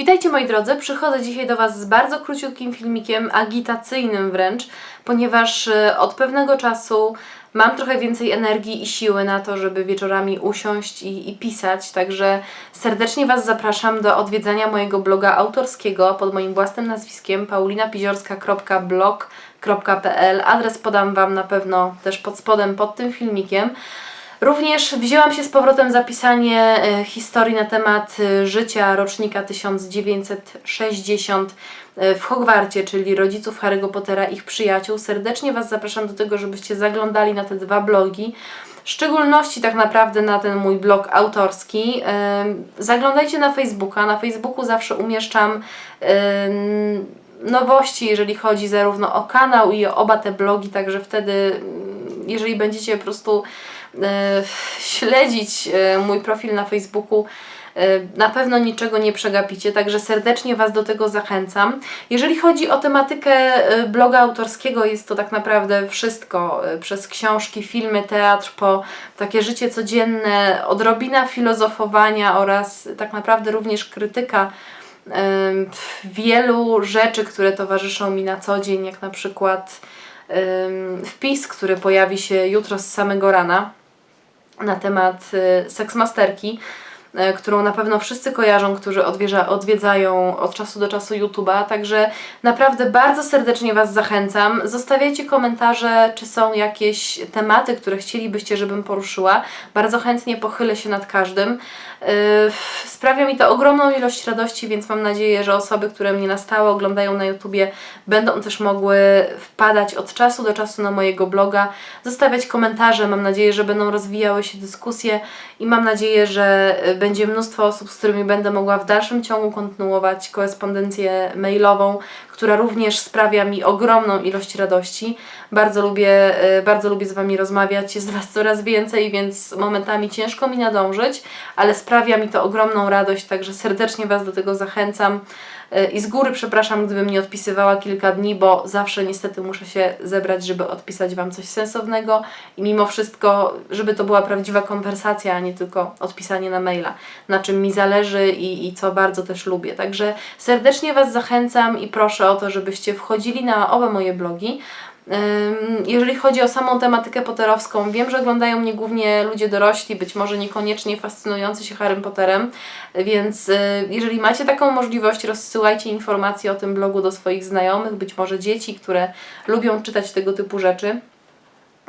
Witajcie moi drodzy, przychodzę dzisiaj do Was z bardzo króciutkim filmikiem, agitacyjnym wręcz, ponieważ e, od pewnego czasu mam trochę więcej energii i siły na to, żeby wieczorami usiąść i, i pisać, także serdecznie Was zapraszam do odwiedzania mojego bloga autorskiego pod moim własnym nazwiskiem paulinapiziorska.blog.pl Adres podam Wam na pewno też pod spodem pod tym filmikiem. Również wzięłam się z powrotem za pisanie e, historii na temat e, życia rocznika 1960 e, w Hogwarcie, czyli rodziców Harry'ego Pottera, ich przyjaciół. Serdecznie Was zapraszam do tego, żebyście zaglądali na te dwa blogi. W szczególności tak naprawdę na ten mój blog autorski. Zaglądajcie na Facebooka. Na Facebooku zawsze umieszczam nowości, jeżeli chodzi zarówno o kanał i o oba te blogi, także wtedy, mm, jeżeli będziecie po prostu śledzić e, mój profil na Facebooku, e, na pewno niczego nie przegapicie, także serdecznie Was do tego zachęcam. Jeżeli chodzi o tematykę e, bloga autorskiego, jest to tak naprawdę wszystko, e, przez książki, filmy, teatr, po takie życie codzienne, odrobina filozofowania oraz tak naprawdę również krytyka wielu rzeczy, które towarzyszą mi na co dzień, jak na przykład wpis, który pojawi się jutro z samego rana na temat y, seksmasterki, którą na pewno wszyscy kojarzą, którzy odwiedza, odwiedzają od czasu do czasu YouTube'a. Także naprawdę bardzo serdecznie Was zachęcam. Zostawiajcie komentarze, czy są jakieś tematy, które chcielibyście, żebym poruszyła. Bardzo chętnie pochylę się nad każdym. Yy, Sprawia mi to ogromną ilość radości, więc mam nadzieję, że osoby, które mnie na stałe oglądają na YouTubie, będą też mogły wpadać od czasu do czasu na mojego bloga, zostawiać komentarze. Mam nadzieję, że będą rozwijały się dyskusje i mam nadzieję, że y, będzie mnóstwo osób, z którymi będę mogła w dalszym ciągu kontynuować korespondencję mailową, która również sprawia mi ogromną ilość radości. Bardzo lubię, y, bardzo lubię z Wami rozmawiać, jest Was coraz więcej, więc momentami ciężko mi nadążyć, ale sprawia mi to ogromną radość, także serdecznie Was do tego zachęcam. I z góry przepraszam, gdybym nie odpisywała kilka dni, bo zawsze niestety muszę się zebrać, żeby odpisać Wam coś sensownego i mimo wszystko, żeby to była prawdziwa konwersacja, a nie tylko odpisanie na maila, na czym mi zależy i, i co bardzo też lubię. Także serdecznie Was zachęcam i proszę o to, żebyście wchodzili na oba moje blogi. Jeżeli chodzi o samą tematykę potterowską, wiem, że oglądają mnie głównie ludzie dorośli, być może niekoniecznie fascynujący się Harrym Potterem, więc y, jeżeli macie taką możliwość, rozsyłajcie informacje o tym blogu do swoich znajomych, być może dzieci, które lubią czytać tego typu rzeczy.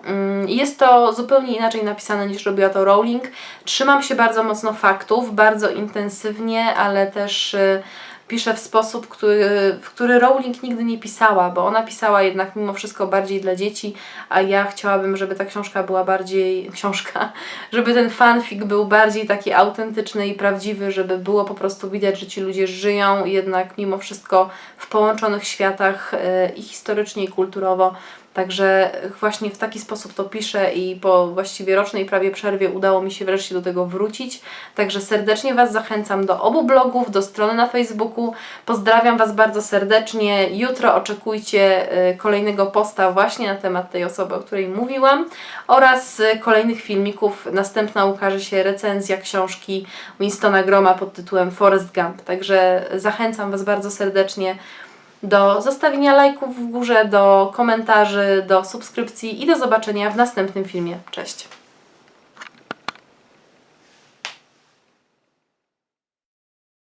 Mm, Jest to zupełnie inaczej napisane niż robiła to Rowling. Trzymam się bardzo mocno faktów, bardzo intensywnie, ale też piszę w sposób, który, w który Rowling nigdy nie pisała, bo ona pisała jednak mimo wszystko bardziej dla dzieci, a ja chciałabym, żeby ta książka była bardziej książka, żeby ten fanfic był bardziej taki autentyczny i prawdziwy, żeby było po prostu widać, że ci ludzie żyją jednak mimo wszystko w połączonych światach y, i historycznie i kulturowo. Także właśnie w taki sposób to piszę i po właściwie rocznej prawie przerwie udało mi się wreszcie do tego wrócić. Także serdecznie Was zachęcam do obu blogów, do strony na Facebooku. Pozdrawiam Was bardzo serdecznie. Jutro oczekujcie y, kolejnego posta właśnie na temat tej osoby, o której mówiłam oraz y, kolejnych filmików. Następna ukaże się recenzja książki Winstona Groma pod tytułem Forrest Gump. Także zachęcam Was bardzo serdecznie do zostawienia lajków w górze, do komentarzy, do subskrypcji i do zobaczenia w następnym filmie. Cześć!